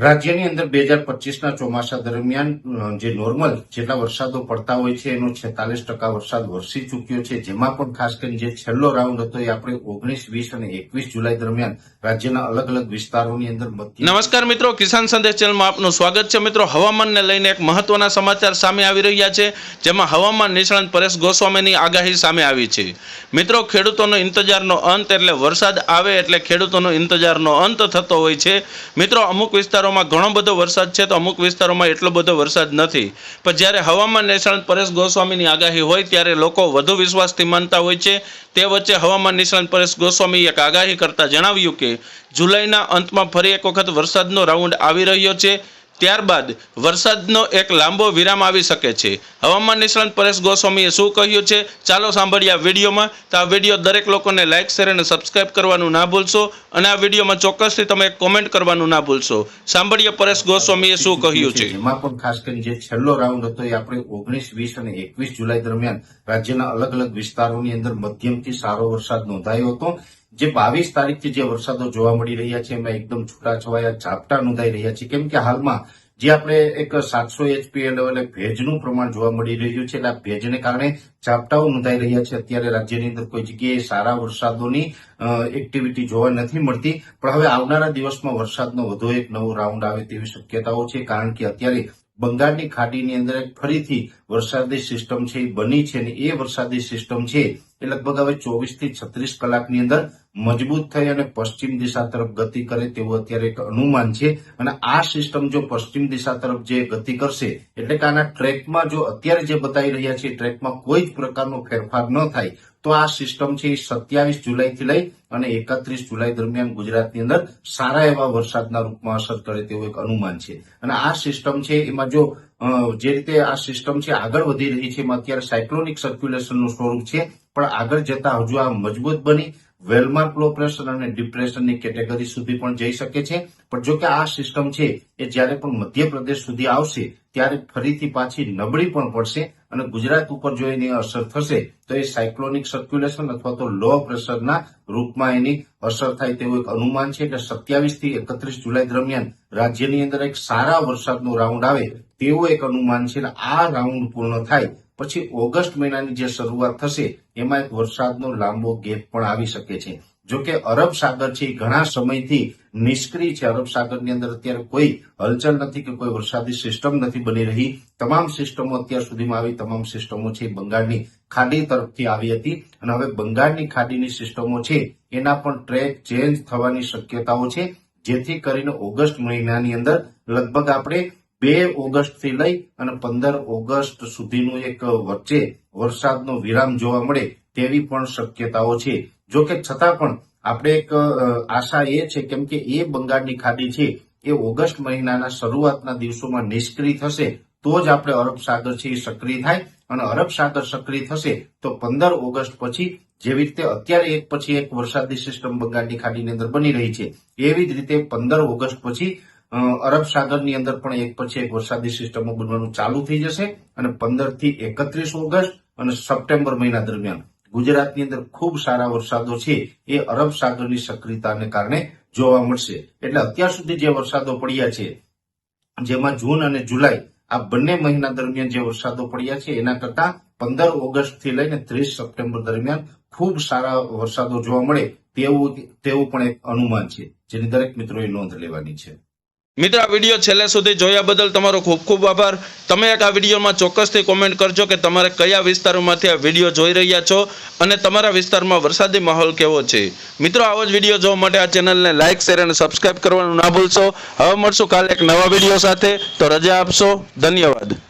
રાજ્યની અંદર બે હજાર પચીસના ચોમાસા દરમિયાન જે નોર્મલ જેટલા વરસાદો પડતા હોય છે, એનો છેતાલીસ ટકા વરસાદ વરસી ચૂક્યો છે. જેમાં પણ ખાસ કરીને જે છેલ્લો રાઉન્ડ હતો, એ આપણે ઓગણીસ, વીસ અને એકવીસ જુલાઈ દરમિયાન રાજ્યના અલગ અલગ વિસ્તારોની અંદર નમસ્કાર મિત્રો, કિસાન સંદેશ ચેનલમાં આપનું સ્વાગત છે. મિત્રો, હવામાનને લઈને એક મહત્વના સમાચાર સામે આવી રહ્યા છે, જેમાં હવામાન નિષ્ણાંત પરેશ ગોસ્વામીની આગાહી સામે આવી છે. મિત્રો, ખેડૂતોનો ઇંતજારનો અંત એટલે વરસાદ આવે એટલે ખેડૂતોનો ઇંતજારનો અંત થતો હોય છે. મિત્રો, અમુક વિસ્તારોમાં ઘણો બધો વરસાદ છે તો અમુક વિસ્તારોમાં એટલો બધો વરસાદ નથી. પણ જ્યારે હવામાન નિષ્ણાંત પરેશ ગોસ્વામીની આગાહી હોય ત્યારે લોકો વધુ વિશ્વાસથી માનતા હોય છે. તે વચ્ચે હવામાન નિષ્ણાંત પરેશ ગોસ્વામીએ એક આગાહી કરતા જણાવ્યું કે જુલાઈના અંતમાં ફરી એક વખત વરસાદનો રાઉન્ડ આવી રહ્યો છે. ત્યારબાદ વરસાદનો એક લાંબો વિરામ આવી શકે છે. હવામાન નિષ્ણાંત પરેશ ગોસ્વામીએ શું કહ્યું છે? ચાલો સાંભળીએ આ વિડીયોમાં. તો આ વીડિયો દરેક લોકોને લાઇક, શેર અને સબસ્ક્રાઇબ કરવાનું ના ભૂલશો અને આ વિડીયોમાં ચોક્કસથી તમે કોમેન્ટ કરવાનું ના ભૂલશો. સાંભળીએ પરેશ ગોસ્વામીએ શું કહ્યું છે? એમાં પણ ખાસ કરીને જે છેલ્લો રાઉન્ડ હતો એ આપણે ઓગણીસ, વીસ અને એકવીસ જુલાઈ દરમિયાન રાજ્યના અલગ અલગ વિસ્તારોની અંદર મધ્યમથી સારો વરસાદ નોંધાયો હતો. જે બાવીસ તારીખથી જે વરસાદો જોવા મળી રહ્યા છે, એમાં એકદમ છૂટાછવાયા ઝાપટા નોંધાઈ રહ્યા છે. કેમ કે હાલમાં જે આપણે એક સાતસો એચપી લેવલે ભેજનું પ્રમાણ જોવા મળી રહ્યું છે, એટલે આ ભેજને કારણે ઝાપટાઓ નોંધાઈ રહ્યા છે. અત્યારે રાજ્યની અંદર કોઈ જગ્યાએ સારા વરસાદોની એક્ટિવિટી જોવા નથી મળતી. પણ હવે આવનારા દિવસમાં વરસાદનો વધુ એક નવો રાઉન્ડ આવે તેવી શક્યતાઓ છે, કારણ કે અત્યારે બંગાળની ખાડીની અંદર ફરીથી વરસાદી સિસ્ટમ છે, એ બની છે અને એ વરસાદી સિસ્ટમ છે એ લગભગ હવે ચોવીસથી છત્રીસ કલાકની અંદર મજબૂત થઈ અને પશ્ચિમ દિશા તરફ ગતિ કરે તેવું અત્યારે એક અનુમાન છે. અને આ સિસ્ટમ જો પશ્ચિમ દિશા તરફ જે ગતિ કરશે, એટલે કે આના ટ્રેકમાં જો અત્યારે જે બતાવી રહ્યા છે, ટ્રેકમાં કોઈ જ પ્રકારનો ફેરફાર ન થાય, તો આ સિસ્ટમ છે એ સત્યાવીસ જુલાઈથી લઈ અને એકત્રીસ જુલાઈ દરમિયાન ગુજરાતની અંદર સારા એવા વરસાદના રૂપમાં અસર કરે તેવું એક અનુમાન છે. અને આ સિસ્ટમ છે, એમાં જો જે રીતે આ સિસ્ટમ છે આગળ વધી રહી છે, એમાં અત્યારે સાયક્લોનિક સર્ક્યુલેશનનું સ્વરૂપ છે, પણ આગળ જતા હજુ આ મજબૂત બની વેલમાર્ક લો પ્રેશર અને ડિપ્રેશનની કેટેગરી સુધી પણ જઈ શકે છે. પણ જો કે આ સિસ્ટમ છે એ જ્યારે પણ મધ્યપ્રદેશ સુધી આવશે, ત્યારે ફરીથી પાછી નબળી પણ પડશે અને ગુજરાત ઉપર જો એની અસર થશે, તો એ સાયક્લોનિક સર્ક્યુલેશન અથવા તો લો પ્રેશરના રૂપમાં એની અસર થાય તેવું એક અનુમાન છે એટલે સત્યાવીસથી એકત્રીસ જુલાઈ દરમિયાન રાજ્યની અંદર એક સારા વરસાદનો રાઉન્ડ આવે તેવું એક અનુમાન છે. આ રાઉન્ડ પૂર્ણ થાય પછી ઓગસ્ટ મહિનાની જે શરૂઆત થશે, એમાં એક વરસાદનો લાંબો ગેપ પણ આવી શકે છે. જો કે અરબ સાગર છે ઘણા સમયથી નિષ્ક્રિય છે. અરબ સાગરની અંદર અત્યારે કોઈ હલચલ નથી કે કોઈ વરસાદી સિસ્ટમ નથી બની રહી. તમામ સિસ્ટમો અત્યાર સુધીમાં આવી. તમામ સિસ્ટમો છે બંગાળની ખાડી તરફથી આવી હતી. અને હવે બંગાળની ખાડીની સિસ્ટમો છે, એના પણ ટ્રેક ચેન્જ થવાની શક્યતાઓ છે. જેથી કરીને ઓગસ્ટ મહિનાની અંદર લગભગ આપણે બે ઓગસ્ટથી લઈ અને પંદર ઓગસ્ટ સુધીનું એક વચ્ચે વરસાદનો વિરામ જોવા મળે તેવી પણ શક્યતાઓ છે. જો કે છતાં પણ આપણે એક આશા એ છે કેમ કે એ બંગાળની ખાડી છે, એ ઓગસ્ટ મહિનાના શરૂઆતના દિવસોમાં નિષ્ક્રિય થશે, તો જ આપણે અરબ સાગર છે એ સક્રિય થાય. અને અરબ સાગર સક્રિય થશે તો પંદર ઓગસ્ટ પછી જેવી રીતે અત્યારે એક પછી એક વરસાદી સિસ્ટમ બંગાળની ખાડીની અંદર બની રહી છે, એવી જ રીતે પંદર ઓગસ્ટ પછી અરબ સાગરની અંદર પણ એક પછી એક વરસાદી સિસ્ટમો બનવાનું ચાલુ થઈ જશે અને પંદરથી એકત્રીસ ઓગસ્ટ અને સપ્ટેમ્બર મહિના દરમિયાન ગુજરાતની અંદર ખૂબ સારા વરસાદો છે એ અરબ સાગરની સક્રિયતાને કારણે જોવા મળશે. એટલે અત્યાર સુધી જે વરસાદો પડ્યા છે, જેમાં જૂન અને જુલાઈ આ બંને મહિના દરમિયાન જે વરસાદો પડ્યા છે, એના કરતા પંદર ઓગસ્ટથી લઈને ત્રીસ સપ્ટેમ્બર દરમિયાન ખૂબ સારા વરસાદો જોવા મળે તેવું તેવું પણ એક અનુમાન છે, જેની દરેક મિત્રોએ નોંધ લેવાની છે. મિત્રો, આ વીડિયો છેલ્લે સુધી જોયા બદલ તમારો ખૂબ ખૂબ આભાર. તમે એક આ વિડીયોમાં ચોક્કસથી કોમેન્ટ કરજો કે તમારે કયા વિસ્તારોમાંથી આ વીડિયો જોઈ રહ્યા છો અને તમારા વિસ્તારમાં વરસાદી માહોલ કેવો છે. મિત્રો, આવો જ વીડિયો જોવા માટે આ ચેનલને લાઇક શેર અને સબસ્ક્રાઇબ કરવાનું ના ભૂલશો. હવે મળશું કાલે એક નવા વીડિયો સાથે. તો રજા આપશો. ધન્યવાદ.